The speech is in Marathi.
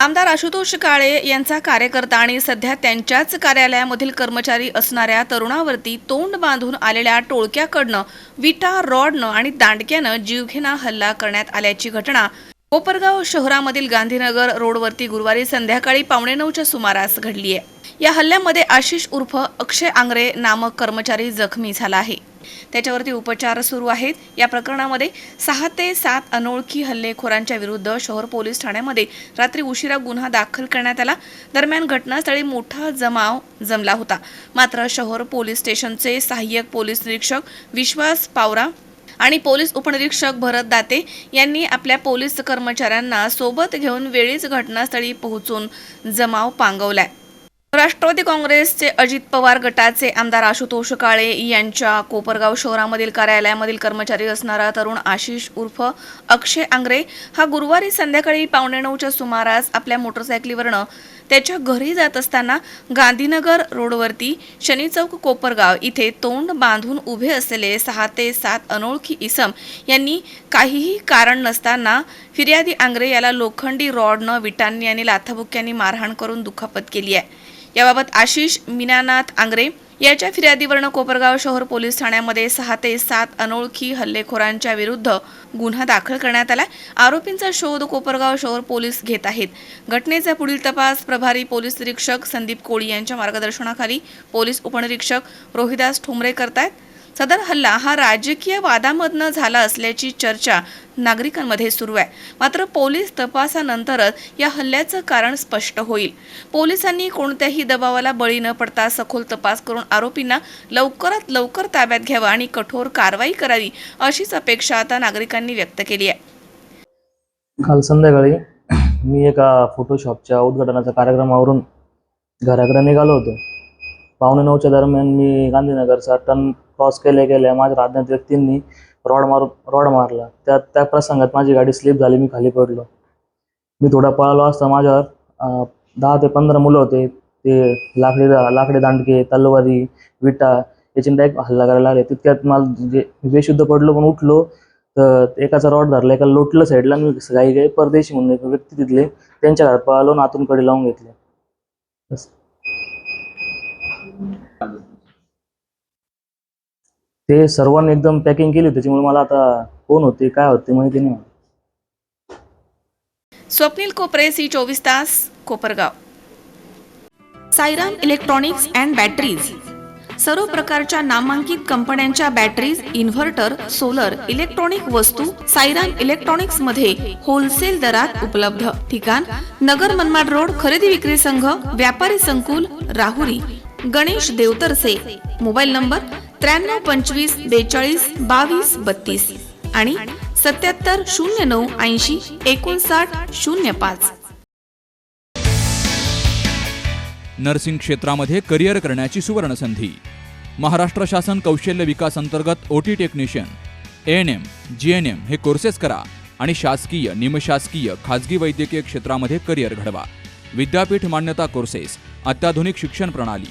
आमदार आशुतोष काळे यांचा कार्यकर्ता आणि सध्या त्यांच्याच कार्यालयामधील कर्मचारी असणाऱ्या तरुणावरती तोंड बांधून आलेल्या टोळक्याकडनं विटा रॉडनं आणि दांडक्यानं जीवघेणा हल्ला करण्यात आल्याची घटना कोपरगाव शहरामधील गांधीनगर रोडवरती गुरुवारी संध्याकाळी पावणे नऊच्या सुमारास घडली आहे या हल्ल्यामध्ये आशिष उर्फ अक्षय आंग्रे नामक कर्मचारी जखमी झाला आहे. त्याच्यावरती उपचार सुरू आहेत. या प्रकरणामध्ये सहा ते सात अनोळखी हल्लेखोरांच्या विरुद्ध शहर पोलीस ठाण्यामध्ये रात्री उशिरा गुन्हा दाखल करण्यात आला. दरम्यान घटनास्थळी मोठा जमाव जमला होता. मात्र शहर पोलीस स्टेशनचे सहाय्यक पोलीस निरीक्षक विश्वास पावरा आणि पोलीस उपनिरीक्षक भरत दाते यांनी आपल्या पोलीस कर्मचाऱ्यांना सोबत घेऊन वेळीच घटनास्थळी पोहोचून जमाव पांगवलाय. राष्ट्रवादी काँग्रेसचे अजित पवार गटाचे आमदार आशुतोष काळे यांच्या कोपरगाव शहरामधील कार्यालयामधील कर्मचारी असणारा तरुण आशिष उर्फ अक्षय आंग्रे हा गुरुवारी संध्याकाळी पावणे नऊच्या सुमारास आपल्या मोटरसायकलीवरनं त्याच्या घरी जात असताना गांधीनगर रोडवरती शनी चौक कोपरगाव इथे तोंड बांधून उभे असलेले सहा ते सात अनोळखी इसम यांनी काहीही कारण नसताना फिर्यादी आंग्रे याला लोखंडी रॉडनं विटांनी आणि लाथाबुक्यांनी मारहाण करून दुखापत केली आहे. याबाबत आशिष मीनानाथ आंग्रे याच्या फिर्यादीवरनं कोपरगाव शहर पोलीस ठाण्यामध्ये सहा ते सात अनोळखी हल्लेखोरांच्या विरुद्ध गुन्हा दाखल करण्यात आला आरोपींचा शोध कोपरगाव शहर पोलीस घेत आहेत. घटनेचा पुढील तपास प्रभारी पोलीस निरीक्षक संदीप कोळी यांच्या मार्गदर्शनाखाली पोलीस उपनिरीक्षक रोहिदास ठोंबरे करतायत. सदर हल्ला हा राजकीय वादामधनं झाला असल्याची चर्चा नागरिकांमध्ये सुरू आहे. मात्र पोलीस तपासानंतरच या हल्ल्याचं कारण स्पष्ट होईल. पोलिसांनी कोणत्याही दबावाला बळी न पडता सखोल तपास करून आरोपींना लवकरात लवकर ताब्यात घ्यावा आणि कठोर कारवाई करावी अशीच अपेक्षा आता नागरिकांनी व्यक्त केली आहे. काल संध्याकाळी मी एका फोटोशॉपच्या उद्घाटनाच्या कार्यक्रमावरून घराकडे निघालो होतो. पावणे नऊच्या दरम्यान मी गांधीनगरचा टर्न क्रॉस केल्या गेल्या माझ्या अज्ञात व्यक्तींनी रॉड मार रॉड मारला. त्या त्या प्रसंगात माझी गाडी स्लिप झाली मी खाली पडलो. मी थोडा पळालो असता माझ्यावर. दहा ते पंधरा मुलं होते. ते लाकडी लाकडी दांडके तलवारी विटा याची डायरेक्ट हल्ला करायला लागले. तितक्यात मला जे बेशुद्ध पडलो पण उठलो तर एकाचा रॉड धरला एका लोटलं साईडला मी काही काही परदेशी म्हणून एक व्यक्ती तिथले त्यांच्या घरात पळालो आणि आतून कडे लावून घेतले. ते सर्वांनी एकदम पॅकिंग केली त्याच्यामुळे मला आता कोण होते काय होते माहिती नाही. स्वप्नील कोपरे सी चोवीस तास Kopargaon. Sairam electronics and batteries सर्व प्रकारच्या नामांकित कंपन्यांच्या बॅटरीज इन्व्हर्टर सोलर इलेक्ट्रॉनिक वस्तू साईराम इलेक्ट्रॉनिक्समध्ये होलसेल दरात उपलब्ध. ठिकाण नगर मनमाड रोड खरेदी विक्री संघ व्यापारी संकुल राहुरी. गणेश देवतरसे मोबाईल नंबर त्र्याण्णव पंचवीस बेचाळीस बावीस बत्तीस आणि सत्याहत्तर शून्य नऊ ऐंशी एकोणसाठ शून्य पाच. नर्सिंग क्षेत्रामध्ये करिअर करण्याची सुवर्ण संधी महाराष्ट्र शासन कौशल्य विकास अंतर्गत O T technician. A N M G N M हे कोर्सेस करा आणि शासकीय निमशासकीय खाजगी वैद्यकीय क्षेत्रामध्ये करिअर घडवा. विद्यापीठ मान्यता कोर्सेस अत्याधुनिक शिक्षण प्रणाली.